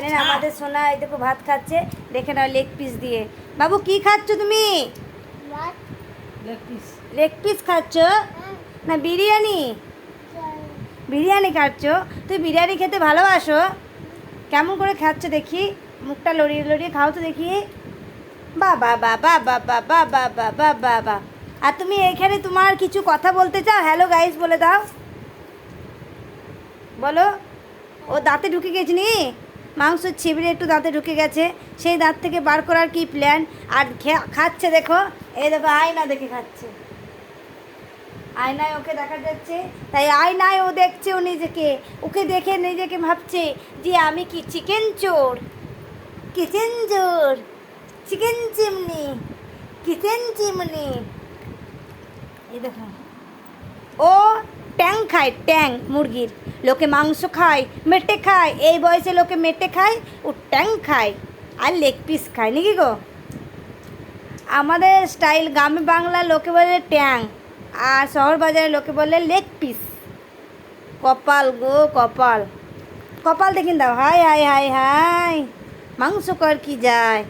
জানেন, আমাদের সোনা এই দেখো ভাত খাচ্ছে, দেখে নাও লেগ পিস দিয়ে। বাবু, কি খাচ্ছ তুমি? লেগ পিস খাচ্ছ? না, বিরিয়ানি? বিরিয়ানি খাচ্ছ? তুই বিরিয়ানি খেতে ভালোবাসো? কেমন করে খাচ্ছ দেখি? মুখটা লড়িয়ে লড়িয়ে খাও তো দেখি। বা বা বা বা বা বা বা বা বা বা বা বা আর তুমি এখানে তোমার কিছু কথা বলতে চাও? হ্যালো গাইস বলে দাও। বলো। ও দাঁতে ঢুকে গেছে নি মাংস ছিবড়ে একটু দাঁতে ঢুকে গেছে, সেই দাঁত থেকে বার করার কি প্ল্যান আর খাচ্ছে দেখো, এই দেখো আয়না দেখে খাচ্ছে। আয়নায় ওকে দেখা যাচ্ছে, তাই আয়নায় ও দেখছে ও নিজেকে। ওকে দেখে নিজেকে ভাবছে যে আমি কি চিকেন চোর? কিচেন চোর? চিকেন চিমনি কিচেন চিমনি এই দেখো। ও ট্যাং খায়, ট্যাং, মুরগির। লোকে মাংস খায়, মেটে খায়, এই বয়সে লোকে মেটে খায়, ও ট্যাং খায়, আর লেগ পিস খায়, নাকি গো? আমাদের স্টাইল গ্রামে বাংলা লোকে বলে ট্যাং, আর শহর বাজারে লোকে বলে লেগ পিস। কপাল গো, কপাল। কপাল দেখিন দাও, হাই হাই হাই হাই, মাংস কর কি যায়?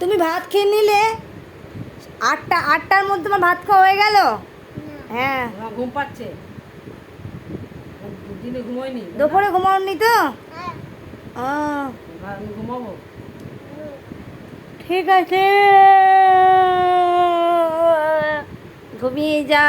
তুমি ভাত খেয়ে নিলে আটটা, আটটার মধ্যে তোমার ভাত খাওয়া হয়ে গেল? হ্যাঁ। ঘুম পাচ্ছে। দিনে ঘুমোয়নি। দুপুরে ঘুমাওনি তো? ঘুমাবো। ঠিক আছে। ঘুমিয়ে যা